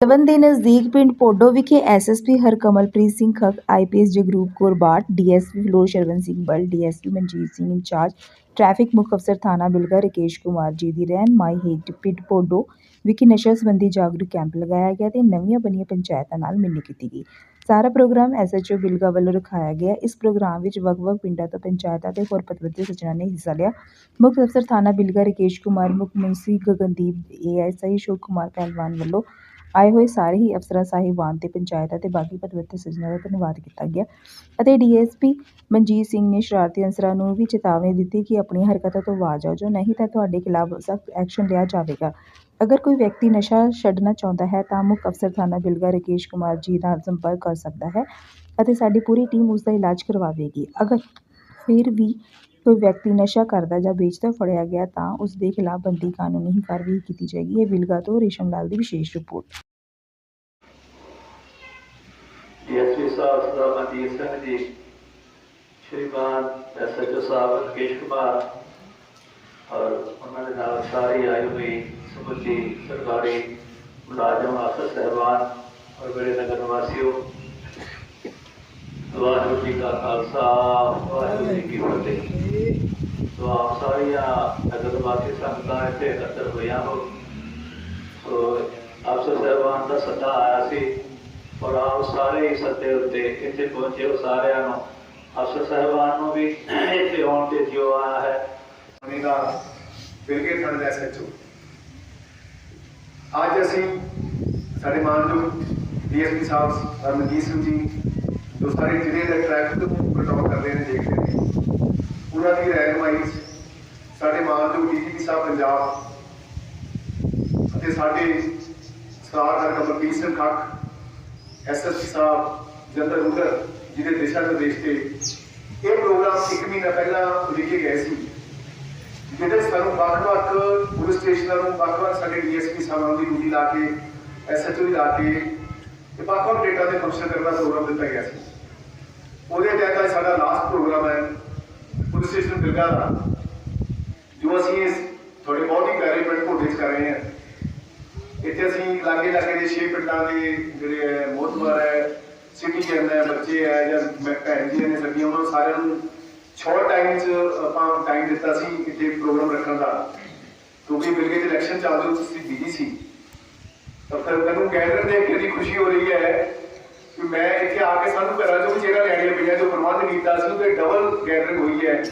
ਤਲਵੰਡ ਦੇ ਨਜ਼ਦੀਕ ਪਿੰਡ ਪੋਡੋ ਵਿਖੇ SSP Harkamalpreet Singh Khakh IPS Jagroop Kaur Bath DSP Phillaur Sharvan Singh Bal DSP Manjit Singh incharge, traffic ਮੁੱਖ ਅਫਸਰ ਥਾਣਾ ਬਿਲਗਾ ਰਕੇਸ਼ ਕੁਮਾਰ ਜੀ ਦੀ ਰਹਿਨਮਾਈ ਹੇਠ ਪਿੰਡ ਪੋਡੋ ਵਿਖੇ ਨਸ਼ਾ ਸੰਬੰਧੀ ਜਾਗਰੂਕ ਕੈਂਪ ਲਗਾਇਆ ਗਿਆ ਤੇ ਨਵੀਆਂ ਬਣੀਆਂ ਪੰਚਾਇਤਾਂ ਨਾਲ ਮਿਲਣੀ ਕੀਤੀ ਗਈ। ਸਾਰਾ ਪ੍ਰੋਗਰਾਮ ਐਸਐਚਓ ਬਿਲਗਾ ਵੱਲੋਂ ਰਖਾਇਆ ਗਿਆ। ਇਸ ਪ੍ਰੋਗਰਾਮ ਵਿੱਚ ਵੱਖ-ਵੱਖ ਪਿੰਡਾਂ ਤੋਂ ਪੰਚਾਇਤਾਂ ਤੇ ਹੋਰ ਪਤਵੰਤੇ ਸੱਜਣਾਂ ਨੇ ਹਿੱਸਾ ਲਿਆ। ਮੁੱਖ ਅਫਸਰ ਥਾਣਾ ਬਿਲਗਾ ਰਕੇਸ਼ ਕੁਮਾਰ, ਮੁੱਖ ਮੁਨਸੀ ਗਗਨਦੀਪ ਏਐਸਆਈ ਅਸ਼ੋਕ ਕੁਮਾਰ ਪਹਿਲਵਾਨ ਵੱਲੋਂ ਆਏ ਹੋਏ ਸਾਰੇ ਹੀ ਅਫਸਰਾਂ ਸਾਹਿਬਾਨ ਤੇ ਪੰਚਾਇਤ ਅਤੇ ਬਾਕੀ ਪਤਵੰਤੇ ਸੱਜਣਾਂ ਦਾ ਧੰਨਵਾਦ ਕੀਤਾ ਗਿਆ ਅਤੇ ਡੀਐਸਪੀ ਮਨਜੀਤ ਸਿੰਘ ਨੇ ਸ਼ਰਾਰਤੀ ਅਨਸਰਾਂ ਨੂੰ ਵੀ ਚੇਤਾਵਨੀ ਦਿੱਤੀ ਕਿ ਆਪਣੀਆਂ ਹਰਕਤਾਂ ਤੋਂ ਬਾਜ਼ ਆਓ ਜੋ ਨਹੀਂ ਤਾਂ ਤੁਹਾਡੇ ਖਿਲਾਫ ਸਖਤ ਐਕਸ਼ਨ ਲਿਆ ਜਾਵੇਗਾ। ਅਗਰ ਕੋਈ ਵਿਅਕਤੀ ਨਸ਼ਾ ਛੱਡਣਾ ਚਾਹੁੰਦਾ ਹੈ ਤਾਂ ਮੁੱਖ ਅਫਸਰ ਥਾਣਾ ਬਿਲਗਾ ਰਕੇਸ਼ ਕੁਮਾਰ ਜੀ ਨਾਲ ਸੰਪਰਕ ਕਰ ਸਕਦਾ ਹੈ ਅਤੇ ਸਾਡੀ ਪੂਰੀ ਟੀਮ ਉਸ ਦਾ ਇਲਾਜ ਕਰਵਾਵੇਗੀ। ਅਗਰ ਫਿਰ ਵੀ ਕੋਈ ਵਿਅਕਤੀ ਨਸ਼ਾ ਕਰਦਾ ਜਾਂ ਵੇਚਦਾ ਫੜਿਆ ਗਿਆ ਤਾਂ ਉਸ ਦੇ ਖਿਲਾਫ ਬੰਦੀ ਕਾਨੂੰਨੀ ਕਾਰਵਾਈ ਕੀਤੀ ਜਾਏਗੀ। ਇਹ ਬਿਲਗਾ ਤੋਂ ਰੇਸ਼ਮ ਲਾਲ ਦੀ ਵਿਸ਼ੇਸ਼ ਰਿਪੋਰਟ। ਡੀਐਸਪੀ ਸਾਹਿਬ ਸਰਦਾਰ ਮਨਜੀਤ ਸਿੰਘ ਜੀ ਸ਼੍ਰੀਮਾਨ ਐਸਐਚਓ ਸਾਹਿਬ, ਰਕੇਸ਼ ਕੁਮਾਰ ਔਰ ਉਹਨਾਂ ਦੇ ਨਾਲ ਸਾਰੇ ਆਏ ਹੋਏ ਸਮੁੱਚੀ ਸਰਕਾਰੀ ਮੁਲਾਜ਼ਮ ਅਫਸਰ ਸਹਿਬਾਨ ਔਰ ਬੜੇ ਨਗਰ ਨਿਵਾਸੀਓ, ਵਾਹਿਗੁਰੂ ਜੀ ਕਾ ਖਾਲਸਾ, ਵਾਹਿਗੁਰੂ ਜੀ ਕੀ ਫਤਿਹ। ਸੋ ਆਪ ਸਾਰੀਆਂ ਨਗਰ ਨਿਵਾਸੀ ਸੰਗਤਾਂ ਇੱਥੇ ਇਕੱਤਰ ਹੋਈਆਂ ਹੋ ਸੋ ਅਫਸਰ ਸਹਿਬਾਨ ਦਾ ਸੱਦਾ ਆਇਆ ਸੀ ਔਰ ਆਪ ਸਾਰੇ ਹੀ ਸੱਦੇ ਉੱਤੇ ਇੱਥੇ ਪਹੁੰਚੇ ਹੋ ਸਾਰਿਆਂ ਨੂੰ ਅਫਸਰ ਸਾਹਿਬਾਨ ਨੂੰ ਵੀ ਇੱਥੇ ਆਉਣ ਤੇ ਜਿਉ ਆਇਆ ਹੈ। ਪਾਣੀ ਦਾ ਬਿਲਗੇ ਥਾਣੇ ਦਾ ਐਸਐਚਓ ਅੱਜ ਅਸੀਂ ਸਾਡੇ ਮਾਨਯੋਗ ਡੀਐਸਪੀ ਸਾਹਿਬ ਰਮਨਜੀਤ ਸਿੰਘ ਜੀ, ਜੋ ਸਾਰੇ ਜ਼ਿਲ੍ਹੇ ਦੇ ਟ੍ਰੈਫਿਕ ਨੂੰ ਕੰਟਰੋਲ ਕਰਦੇ ਨੇ ਦੇਖਦੇ ਨੇ। ਉਹਨਾਂ ਦੀ ਰਹਿਨਮਾਈ ਸਾਡੇ ਮਾਨਯੋਗ ਡੀਜੀਪੀ ਸਾਹਿਬ ਪੰਜਾਬ ਅਤੇ ਸਾਡੇ ਸਰਦਾਰ ਹਰਕਮਲਪ੍ਰੀਤ ਸਿੰਘ ਖੱਕ ਐਸਐਸਪੀ ਸਾਹਿਬ ਜਨਰਲ ਰੂਲਰ ਜਿਹਦੇ ਦਿਸ਼ਾ ਨਿਰਦੇਸ਼ ਤੇ ਇਹ ਪ੍ਰੋਗਰਾਮ ਇੱਕ ਮਹੀਨਾ ਪਹਿਲਾਂ ਲਿਖੇ ਗਏ ਸੀ, ਜਿਹਦੇ ਸਾਨੂੰ ਵੱਖ-ਵੱਖ ਪੁਲਿਸ ਸਟੇਸ਼ਨਾਂ ਨੂੰ, ਵੱਖ-ਵੱਖ ਸਾਡੇ ਡੀਐਸਪੀ ਸਾਹਿਬਾਨ ਦੀ ਡਿਊਟੀ ਲਾ ਕੇ ਐਸਐਚਓ ਦੀ ਲਾ ਕੇ ਤੇ ਵੱਖ-ਵੱਖ ਡੇਟਾ ਦੇ ਫੰਕਸ਼ਨ ਕਰਨ ਦਾ ਪ੍ਰੋਗਰਾਮ ਦਿੱਤਾ ਗਿਆ ਸੀ। ਉਹਦੇ ਤਹਿਤ ਅੱਜ ਸਾਡਾ ਲਾਸਟ ਪ੍ਰੋਗਰਾਮ ਹੈ, ਪੁਲਿਸ ਸਟੇਸ਼ਨ ਬਿਲਗਾ ਦਾ, ਜੋ ਅਸੀਂ ਇਸ ਤੁਹਾਡੇ ਬਹੁਤ ਹੀ ਪਿਆਰੇ ਪਿੰਡ ਘੋੜੇ 'ਚ ਕਰ ਰਹੇ ਹਾਂ। ਇੱਥੇ ਅਸੀਂ ਲਾਗੇ ਲਾਗੇ ਦੇ ਛੇ ਪਿੰਡਾਂ ਦੇ ਜਿਹੜੇ ਮੋਤਬਰ ਹੈ ਸਿਟੀਜ਼ਨ ਹੈ ਬੱਚੇ ਹੈ ਜਾਂ ਮੈਂ ਭੈਣ ਜੀ ਨੇ ਸਾਡੀਆਂ ਉਹਨਾਂ ਨੂੰ ਸਾਰਿਆਂ ਨੂੰ ਸ਼ਾਰਟ ਟਾਈਮ 'ਚ ਆਪਾਂ ਟਾਈਮ ਦਿੱਤਾ ਸੀ ਇੱਥੇ ਪ੍ਰੋਗਰਾਮ ਰੱਖਣ ਦਾ। ਕਿਉਂਕਿ ਬਿਲਗੇ ਦੇ ਇਲੈਕਸ਼ਨ ਚੱਲ ਰਹੇ, ਤੁਸੀਂ ਬਿਜ਼ੀ ਸੀ। ਤਾਂ ਫਿਰ ਮੈਨੂੰ ਗੈਦਰ ਦੇਖ ਕੇ ਦੀ ਖੁਸ਼ੀ ਹੋ ਰਹੀ ਹੈ ਕਿ ਮੈਂ ਇੱਥੇ ਆ ਕੇ ਸਾਨੂੰ ਘਰਾਂ ਚੋਂ ਵੀ ਚਿਹਰਾ ਲੈਣੀਆਂ ਪਈਆਂ, ਜੋ ਪ੍ਰਬੰਧ ਕੀਤਾ ਸੀ, ਉਹਦੇ ਡਬਲ ਗੈਦਰਿੰਗ ਹੋਈ ਹੈ।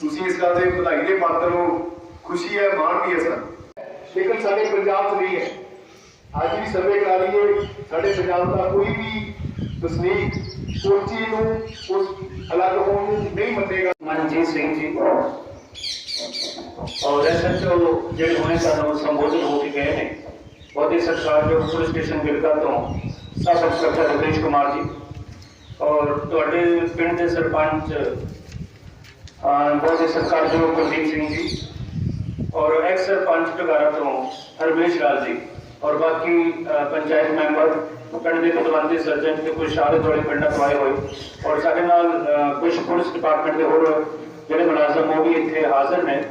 ਤੁਸੀਂ ਇਸ ਗੱਲ ਦੇ ਵਧਾਈ ਦੇ ਪਾਤਰ ਹੋ। ਖੁਸ਼ੀ ਹੈ, ਮਾਣ ਵੀ ਹੈ ਸਾਨੂੰ। ਲੇਕਿਨ ਸਾਡੇ ਪੰਜਾਬ 'ਚ ਨਹੀਂ ਹੈ। ਅੱਜ ਵੀ ਸਰਵੇ ਕਰਾ ਲਈਏ ਸਾਡੇ ਪੰਜਾਬ ਦਾ ਕੋਈ ਵੀ ਵਸਨੀਕ ਉਸ ਚੀਜ਼ ਨੂੰ ਉਸ ਅਲੱਗ ਹੋਣ ਨੂੰ ਨਹੀਂ ਮੰਨੇਗਾ ਮਨਜੀਤ ਸਿੰਘ ਜੀ ਔਰ ਐਸਐਚਓ ਜਿਹੜੇ ਹੁਣੇ ਸਾਨੂੰ ਸੰਬੋਧਨ ਹੋ ਕੇ ਗਏ ਨੇ ਬਹੁਤ ਹੀ ਸਤਿਕਾਰਯੋਗ ਪੁਲਿਸ ਸਟੇਸ਼ਨ ਗਿਲਕਾ ਤੋਂ ਸਬ ਇੰਸਪੈਕਟਰ ਰਕੇਸ਼ ਕੁਮਾਰ ਜੀ ਔਰ ਤੁਹਾਡੇ ਪਿੰਡ ਦੇ ਸਰਪੰਚ ਅਹ, ਬਹੁਤ ਹੀ ਸਤਿਕਾਰਯੋਗ ਕੁਲਦੀਪ ਸਿੰਘ ਜੀ ਔਰ ਐਕਸ ਸਰਪੰਚ ਟਗਾਰਾ ਤੋਂ ਹਰਮੇਸ਼ ਲਾਲ ਜੀ ਔਰ ਬਾਕੀ ਅਹ, ਪੰਚਾਇਤ ਮੈਂਬਰ ਪਿੰਡ ਦੇ ਪਤਵੰਤੇ ਸਰਜਨ ਤੇ ਕੁਝ ਆਲੇ ਦੁਆਲੇ ਪਿੰਡਾਂ ਤੋਂ ਆਏ ਹੋਏ ਔਰ ਸਾਡੇ ਨਾਲ ਅਹ, ਕੁਝ ਪੁਲਿਸ ਡਿਪਾਰਟਮੈਂਟ ਦੇ ਹੋਰ ਜਿਹੜੇ ਮੁਲਾਜ਼ਮ ਉਹ ਵੀ ਇੱਥੇ ਹਾਜ਼ਰ ਨੇ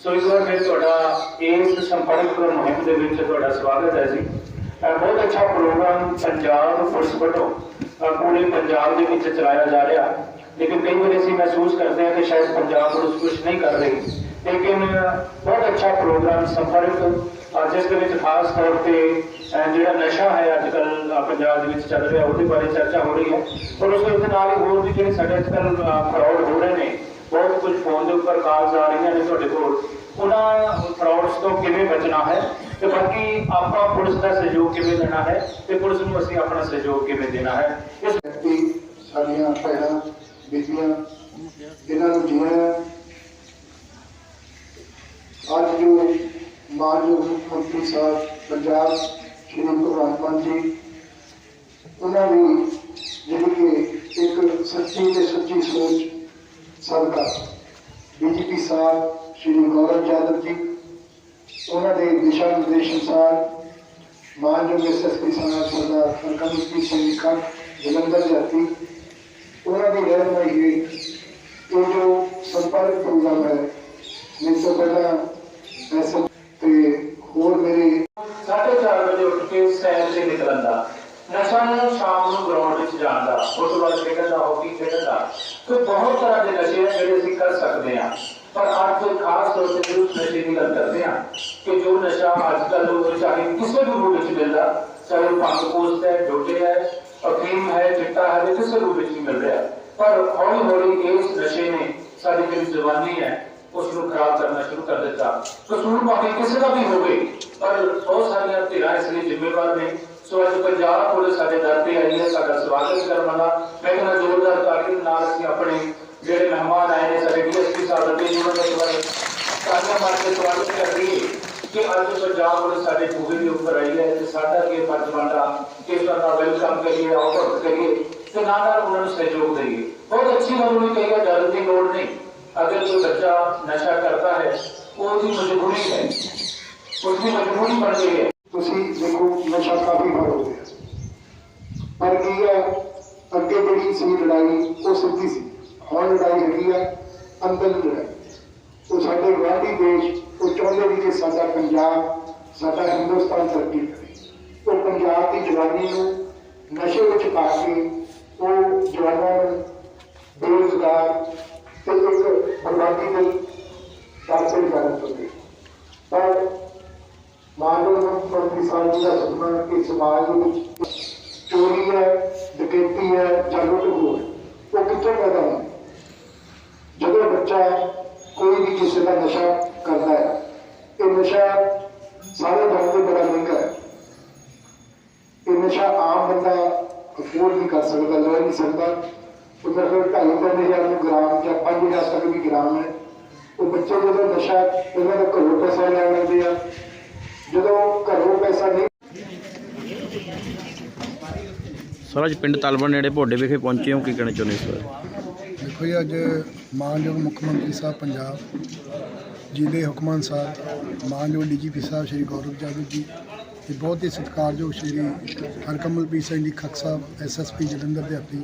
ਸੋ ਇਸ ਵਾਰ ਫਿਰ ਤੁਹਾਡਾ ਇਸ ਸੰਪਰਕ ਮੁਹਿੰਮ ਦੇ ਵਿੱਚ ਤੁਹਾਡਾ ਸਵਾਗਤ ਹੈ ਜੀ ਇਹ ਬਹੁਤ ਅੱਛਾ ਪ੍ਰੋਗਰਾਮ ਪੰਜਾਬ ਪੁਲਿਸ ਵੱਲੋਂ ਅਹ, ਪੂਰੇ ਪੰਜਾਬ ਦੇ ਵਿੱਚ ਚਲਾਇਆ ਜਾ ਰਿਹਾ ਲੇਕਿਨ ਕਈ ਵਾਰ ਅਸੀਂ ਮਹਿਸੂਸ ਕਰਦੇ ਹਾਂ ਕਿ ਸ਼ਾਇਦ ਪੰਜਾਬ ਪੁਲਿਸ ਕੁਝ ਨਹੀਂ ਕਰ ਰਹੀ ਲੇਕਿਨ ਬਹੁਤ ਅੱਛਾ ਪ੍ਰੋਗਰਾਮ ਸੰਪਰਕ ਅਹ, ਜਿਸ ਦੇ ਵਿੱਚ ਖਾਸ ਤੌਰ ਤੇ ਜਿਹੜਾ ਨਸ਼ਾ ਹੈ ਅੱਜ ਕੱਲ ਪੰਜਾਬ ਦੇ ਵਿੱਚ ਚੱਲ ਰਿਹਾ ਉਹਦੇ ਬਾਰੇ ਚਰਚਾ ਹੋ ਰਹੀ ਹੈ। ਔਰ ਉਸ ਦੇ ਨਾਲ ਹੀ ਹੋਰ ਵੀ ਜਿਹੜੇ ਸਾਡੇ ਅੱਜ ਕੱਲ ਫਰਾਡ ਹੋ ਰਹੇ ਨੇ ਬਹੁਤ ਕੁਝ ਫੋਨ ਦੇ ਉੱਪਰ ਕਾਲਸ ਆ ਰਹੀਆਂ ਨੇ ਤੁਹਾਡੇ ਕੋਲ ਉਹਨਾਂ ਫਰਾਡਸ ਤੋਂ ਕਿਵੇਂ ਬਚਣਾ ਹੈ ਤੇ ਬਾਕੀ ਆਪਾਂ ਪੁਲਿਸ ਦਾ ਸਹਿਯੋਗ ਕਿਵੇਂ ਦੇਣਾ ਹੈ ਤੇ ਪੁਲਿਸ ਨੂੰ ਅਸੀਂ ਆਪਣਾ ਸਹਿਯੋਗ ਕਿਵੇਂ ਦੇਣਾ ਹੈ? ਇਸ ਵਿਅਕਤੀ ਸਾਡੀਆਂ ਭੈਣਾਂ ਬੀਬੀਆਂ ਇਹਨਾਂ ਨੂੰ ਜੀਵਨ ਅੱਜ ਜੋ ਮਾਨਯੋਗ ਮੁੱਖ ਮੰਤਰੀ ਸਾਹਿਬ, ਪੰਜਾਬ ਸ਼੍ਰੀ ਭਗਵੰਤ ਮਾਨ ਜੀ। ਉਹਨਾਂ ਦੀ ਜਿਹੜੀ ਕਿ ਇੱਕ ਸੱਚੀ ਤੇ ਸੱਚੀ ਸੋਚ ਸਦਕਾ ਡੀਜੀਪੀ ਸਾਹਿਬ ਸ਼੍ਰੀ ਗੌਰਵ ਯਾਦਵ ਜੀ, ਉਹਨਾਂ ਦੇ ਦਿਸ਼ਾ ਨਿਰਦੇਸ਼ ਅਨੁਸਾਰ ਮਾਨਯੋਗ ਐਸਐਸਪੀ ਸਾਹਿਬ ਸਰਦਾਰ ਹਰਕਮਲਪ੍ਰੀਤ ਸਿੰਘ ਖੱਟ ਜਲੰਧਰ ਜਾਤੀ। ਉਹਨਾਂ ਦੀ ਰਹਿਨਮਾਈ ਹੇਠ ਇਹ ਜੋ ਸੰਪਰਕ ਪ੍ਰੋਗਰਾਮ ਹੈ, ਇਸ ਤੋਂ ਪਹਿਲਾਂ ਐਸ ਕੋਲ ਮੇਰੇ 4:30 ਵਜੇ ਉੱਠ ਕੇ ਸੈਰ ਤੇ ਨਿਕਲਣ ਦਾ। ਨੂੰ ਸ਼ਾਮ ਨੂੰ ਗਰਾਊਂਡ ਵਿੱਚ ਜਾਣ ਦਾ। ਉਸ ਤੋਂ ਬਾਅਦ ਖੇਡਣ ਬਹੁਤ ਤਰ੍ਹਾਂ ਦੇ ਨਸ਼ੇ ਆ ਜਿਹੜੇ ਅਸੀਂ ਕਰ ਸਕਦੇ ਆ ਪਰ ਅੱਜ ਖਾਸ ਤੌਰ ਤੇ ਉਸ ਨਸ਼ੇ ਦੀ ਗੱਲ ਕਰਦੇ ਆ ਕਿ ਜੋ ਨਸ਼ਾ ਅੱਜ ਕੱਲ ਉਹ ਚਾਹੇ ਕਿਸੇ ਵੀ ਰੂਪ ਵਿੱਚ ਮਿਲਦਾ। ਚਾਹੇ ਪੰਗ ਪੋਸਟ ਹੈ ਡੋਟੇ ਹੈ, ਅਫੀਮ ਹੈ, ਚਿੱਟਾ ਹੈ, ਕਿਸੇ ਰੂਪ ਵਿੱਚ ਮਿਲ ਰਿਹਾ। ਪਰ ਹੌਲੀ ਹੌਲੀ ਇਸ ਨਸ਼ੇ ਨੇ ਸਾਡੀ ਜਿਹੜੀ ਜਵਾਨੀ ਹੈ ਉਸ ਨੂੰ ਖਰਾਬ ਕਰਨਾ ਸ਼ੁਰੂ ਕਰ ਦਿੱਤਾ ਕਸੂਰ ਭਾਵੇਂ ਕਿਸੇ ਦਾ ਵੀ ਹੋਵੇ ਪਰ ਬਹੁਤ ਸਾਰੀਆਂ ਧਿਰਾਂ ਇਸ ਲਈ ਜ਼ਿੰਮੇਵਾਰ ਨੇ ਸੋ ਅੱਜ ਪੰਜਾਬ ਪੁਲਿਸ ਸਾਡੇ ਦਰ ਤੇ ਆਈ ਹੈ ਸਾਡਾ ਸਵਾਗਤ ਕਰਨ ਵਾਲਾ ਮੈਂ ਕਹਿੰਦਾ ਜ਼ੋਰਦਾਰ ਤਾੜੀ ਦੇ ਨਾਲ ਅਸੀਂ ਆਪਣੇ ਜਿਹੜੇ ਮਹਿਮਾਨ ਆਏ ਨੇ ਸਾਡੇ ਡੀਐਸਪੀ ਸਾਹਿਬ ਦੇ ਜੀਵਨ ਦੇ ਬਾਰੇ ਤਾੜੀਆਂ ਮਾਰ ਕੇ ਸਵਾਗਤ ਕਰ ਰਹੀ ਹੈ ਕਿ ਅੱਜ ਪੰਜਾਬ ਪੁਲਿਸ ਸਾਡੇ ਪੂਰੇ ਦੇ ਉੱਪਰ ਆਈ ਹੈ ਤੇ ਸਾਡਾ ਕੀ ਫਰਜ਼ ਬਣਦਾ ਕਿ ਇਸ ਦਾ ਵੈਲਕਮ ਕਰੀਏ ਆਫਰ ਕਰੀਏ ਤੇ ਨਾਲ ਨਾਲ ਉਹਨਾਂ ਨੂੰ ਸਹਿਯੋਗ ਦਈਏ ਬਹੁਤ ਅੱਛੀ ਗੱਲ ਉਹਨੇ ਕਹੀ ਹੈ ਡਰਨ ਦੀ ਲੋੜ ਨਹੀਂ ਅਗਰ ਕੋਈ ਬੱਚਾ ਨਸ਼ਾ ਕਰਦਾ ਹੈ, ਉਹਦੀ ਮਜਬੂਰੀ ਹੈ। ਉਸਦੀ ਮਜਬੂਰੀ ਬਣ ਗਈ ਹੈ। ਤੁਸੀਂ ਦੇਖੋ, ਨਸ਼ਾ ਕਾਫੀ ਹੋ ਗਿਆ। ਪਰ ਕੀ ਹੈ, ਅੱਗੇ ਜਿਹੜੀ ਸੀ ਲੜਾਈ, ਉਹ ਸਿੱਧੀ ਸੀ। ਹੁਣ ਲੜਾਈ ਹੈਗੀ ਹੈ ਅੰਦਰਲੀ ਲੜਾਈ। ਉਹ ਸਾਡੇ ਗਵਾਂਢੀ ਦੇਸ਼, ਉਹ ਚਾਹੁੰਦੇ ਵੀ ਕਿ ਸਾਡਾ ਪੰਜਾਬ, ਸਾਡਾ ਹਿੰਦੁਸਤਾਨ ਤਰੱਕੀ ਕਰੇ। ਉਹ ਪੰਜਾਬ ਦੀ ਜਵਾਨੀ ਨੂੰ ਨਸ਼ੇ ਵਿੱਚ ਪਾ ਕੇ, ਉਹ ਜਵਾਨਾਂ ਨੂੰ ਬੇਰੁਜ਼ਗਾਰ ਤੇ ਇੱਕ ਬਰਬਾਦੀ ਦੇ ਦਾਸਲ ਕਰ ਦਿੱਤੇ ਪਰ ਮਾਨਵ ਮੁੱਖ ਮੰਤਰੀ ਸਾਹਿਬ ਜੀ ਦਾ ਸੁਪਨਾ ਕਿ ਸਮਾਜ ਦੇ ਵਿੱਚ ਚੋਰੀ ਹੈ ਡਕੈਤੀ ਹੈ ਜਾਂ ਲੁੱਟ ਖੋਹ ਹੈ ਉਹ ਕਿੱਥੋਂ ਪੈਦਾ ਹੁੰਦੀ ਜਦੋਂ ਬੱਚਾ ਕੋਈ ਵੀ ਕਿਸੇ ਦਾ ਨਸ਼ਾ ਕਰਦਾ ਹੈ ਇਹ ਨਸ਼ਾ ਸਾਰੇ ਬੰਦੇ ਬੜਾ ਮਹਿੰਗਾ ਹੈ ਇਹ ਨਸ਼ਾ ਆਮ ਬੰਦਾ ਅਫੋਰਡ ਨਹੀਂ ਕਰ ਸਕਦਾ ਲੈ ਨਹੀਂ ਸਕਦਾ ਉਹ ਮੇਰੇ ਕੋਲ ਢਾਈ ਤਿੰਨ ਹਜ਼ਾਰ ਨੂੰ ਗ੍ਰਾਮ ਜਾਂ ਪੰਜ ਹਜ਼ਾਰ ਤੱਕ ਵੀ ਗ੍ਰਾਮ ਹੈ। ਉਹ ਬੱਚੇ ਜਦੋਂ ਨਸ਼ਾ ਇਹਨਾਂ ਦਾ ਘਰੋਂ ਪੈਸਾ ਲੈਣ ਲੱਗਦੇ ਆ ਜਦੋਂ ਘਰੋਂ ਪੈਸਾ ਨਹੀਂ ਸਰ ਅੱਜ ਪਿੰਡ ਤਲਵਣ ਨੇੜੇ ਭੋਡੇ ਵਿਖੇ ਪਹੁੰਚੇ ਹੋ ਕੀ ਕਹਿਣਾ ਚਾਹੁੰਦੇ ਇਸ ਬਾਰੇ? ਦੇਖੋ ਜੀ ਅੱਜ ਮਾਨਯੋਗ ਮੁੱਖ ਮੰਤਰੀ ਸਾਹਿਬ ਪੰਜਾਬ ਜੀ ਦੇ ਹੁਕਮਾਂ ਅਨੁਸਾਰ ਮਾਨਯੋਗ ਡੀਜੀਪੀ ਸਾਹਿਬ ਸ਼੍ਰੀ ਗੌਰਵ ਜਾਦਵ ਜੀ ਤੇ ਬਹੁਤ ਹੀ ਸਤਿਕਾਰਯੋਗ ਸ਼੍ਰੀ ਹਰਕਮਲਪ੍ਰੀਤ ਸਿੰਘ ਜੀ ਖੱਕ ਸਾਹਿਬ ਐਸਐਸਪੀ ਜਲੰਧਰ ਦੇ ਹੱਥੀ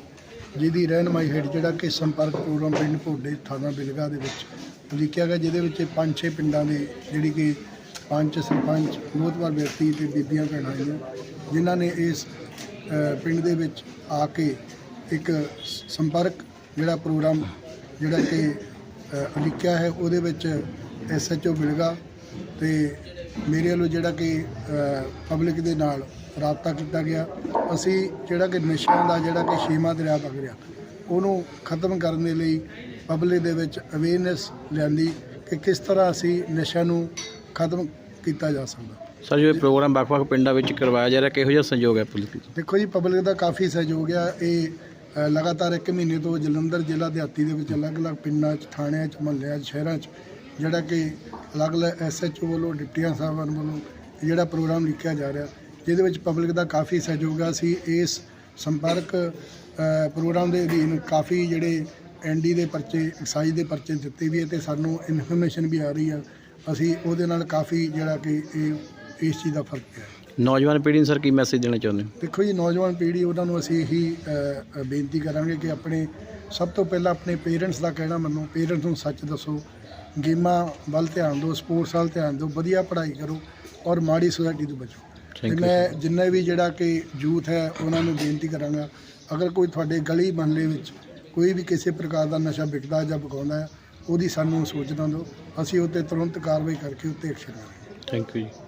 ਜਿਹਦੀ ਰਹਿਨਮਾਈ ਹੇਠ ਜਿਹੜਾ ਕਿ ਸੰਪਰਕ ਪ੍ਰੋਗਰਾਮ ਪਿੰਡ ਭੋਡੇ ਥਾਣਾ ਬਿਲਗਾ ਦੇ ਵਿੱਚ ਉਲੀਕਿਆ ਗਿਆ, ਜਿਹਦੇ ਵਿੱਚ ਪੰਜ ਛੇ ਪਿੰਡਾਂ ਦੇ ਜਿਹੜੀ ਕਿ ਪੰਚ ਸਰਪੰਚ ਮੋਹਤਵਾਰ ਵਿਅਕਤੀ ਤੇ ਬੀਬੀਆਂ ਭੈਣਾਂ ਆਈਆਂ, ਜਿਨ੍ਹਾਂ ਨੇ ਇਸ ਪਿੰਡ ਦੇ ਵਿੱਚ ਆ ਕੇ ਇੱਕ ਸੰਪਰਕ ਜਿਹੜਾ ਪ੍ਰੋਗਰਾਮ ਜਿਹੜਾ ਕਿ ਉਲੀਕਿਆ ਹੈ, ਉਹਦੇ ਵਿੱਚ ਐਸਐਚਓ ਬਿਲਗਾ ਤੇ ਮੇਰੇ ਵੱਲੋਂ ਜਿਹੜਾ ਕਿ ਪਬਲਿਕ ਦੇ ਨਾਲ ਰਾਬਤਾ ਕੀਤਾ ਗਿਆ। ਅਸੀਂ ਜਿਹੜਾ ਕਿ ਨਸ਼ਿਆਂ ਦਾ ਜਿਹੜਾ ਕਿ ਛੇਵਾਂ ਦਰਿਆ ਵਗ ਰਿਹਾ ਉਹਨੂੰ ਖਤਮ ਕਰਨ ਦੇ ਲਈ ਪਬਲਿਕ ਦੇ ਵਿੱਚ ਅਵੇਅਰਨੈਸ ਲਿਆਂਦੀ ਕਿ ਕਿਸ ਤਰ੍ਹਾਂ ਅਸੀਂ ਨਸ਼ਿਆਂ ਨੂੰ ਖਤਮ ਕੀਤਾ ਜਾ ਸਕਦਾ। ਸਰ ਜੋ ਇਹ ਪ੍ਰੋਗਰਾਮ ਵੱਖ-ਵੱਖ ਪਿੰਡਾਂ ਵਿੱਚ ਕਰਵਾਇਆ ਜਾ ਰਿਹਾ ਕਿਹੋ ਜਿਹਾ ਸਹਿਯੋਗ ਹੈ ਪੁਲਿਸ ਵਿੱਚ? ਦੇਖੋ ਜੀ ਪਬਲਿਕ ਦਾ ਕਾਫੀ ਸਹਿਯੋਗ ਆ। ਇਹ ਅ, ਲਗਾਤਾਰ ਇੱਕ ਮਹੀਨੇ ਤੋਂ ਜਲੰਧਰ ਜ਼ਿਲ੍ਹਾ ਦਿਹਾਤੀ ਦੇ ਵਿੱਚ ਅਲੱਗ-ਅਲੱਗ ਪਿੰਡਾਂ 'ਚ ਥਾਣਿਆਂ 'ਚ ਮੁਹੱਲਿਆਂ 'ਚ ਸ਼ਹਿਰਾਂ 'ਚ ਜਿਹੜਾ ਕਿ ਅਲੱਗ-ਅਲੱਗ ਐਸਐਚਓ ਵੱਲੋਂ ਡਿਪਟੀਆਂ ਸਾਹਿਬਾਂ ਵੱਲੋਂ ਜਿਹੜਾ ਪ੍ਰੋਗਰਾਮ ਲਿਖਿਆ ਜਾ ਰਿਹਾ। ਜਿਹਦੇ ਵਿੱਚ ਪਬਲਿਕ ਦਾ ਕਾਫੀ ਸਹਿਯੋਗ ਆ। ਸੀ ਇਸ ਸੰਪਰਕ ਪ੍ਰੋਗਰਾਮ ਦੇ ਅਧੀਨ ਕਾਫੀ ਜਿਹੜੇ ਐਨਡੀ ਦੇ ਪਰਚੇ ਐਕਸਾਈਜ਼ ਦੇ ਪਰਚੇ ਦਿੱਤੇ ਵੀ ਹੈ ਤੇ ਸਾਨੂੰ ਇਨਫੋਰਮੇਸ਼ਨ ਵੀ ਆ ਰਹੀ ਆ। ਅਸੀਂ ਉਹਦੇ ਨਾਲ ਕਾਫੀ ਜਿਹੜਾ ਕਿ ਇਹ ਇਸ ਚੀਜ਼ ਦਾ ਫ਼ਰਕ ਪਿਆ। ਨੌਜਵਾਨ ਪੀੜ੍ਹੀ ਨੂੰ ਸਰ ਕੀ ਮੈਸੇਜ ਦੇਣਾ ਚਾਹੁੰਦੇ ਹੋ? ਦੇਖੋ ਜੀ ਨੌਜਵਾਨ ਪੀੜ੍ਹੀ ਉਹਨਾਂ ਨੂੰ ਅਸੀਂ ਇਹੀ ਬੇਨਤੀ ਕਰਾਂਗੇ ਕਿ ਆਪਣੇ ਸਭ ਤੋਂ ਪਹਿਲਾਂ ਆਪਣੇ ਪੇਰੈਂਟਸ ਦਾ ਕਹਿਣਾ ਮੰਨੋ। ਪੇਰੈਂਟਸ ਨੂੰ ਸੱਚ ਦੱਸੋ। ਗੇਮਾਂ ਵੱਲ ਧਿਆਨ ਦਿਓ ਸਪੋਰਟਸ ਵੱਲ ਧਿਆਨ ਦਿਓ ਵਧੀਆ ਪੜ੍ਹਾਈ ਕਰੋ ਔਰ ਮਾੜੀ ਸੁਸਾਇਟੀ ਤੋਂ ਬਚੋ। ਤੇ ਮੈਂ ਜਿੰਨੇ ਵੀ ਜਿਹੜਾ ਕਿ ਯੂਥ ਹੈ ਉਹਨਾਂ ਨੂੰ ਬੇਨਤੀ ਕਰਾਂਗਾ ਅਗਰ ਕੋਈ ਤੁਹਾਡੇ ਗਲੀ ਮਹੱਲੇ ਵਿੱਚ ਕੋਈ ਵੀ ਕਿਸੇ ਪ੍ਰਕਾਰ ਦਾ ਨਸ਼ਾ ਵਿਕਦਾ ਜਾਂ ਵਿਕਾਉਂਦਾ ਹੈ ਉਹਦੀ ਸਾਨੂੰ ਸੂਚਨਾ ਦਿਓ ਅਸੀਂ ਉਹ 'ਤੇ ਤੁਰੰਤ ਕਾਰਵਾਈ ਕਰਕੇ ਉੱਤੇ ਐਕਸ਼ਨ ਕਰਾਂਗੇ ਥੈਂਕ ਯੂ ਜੀ।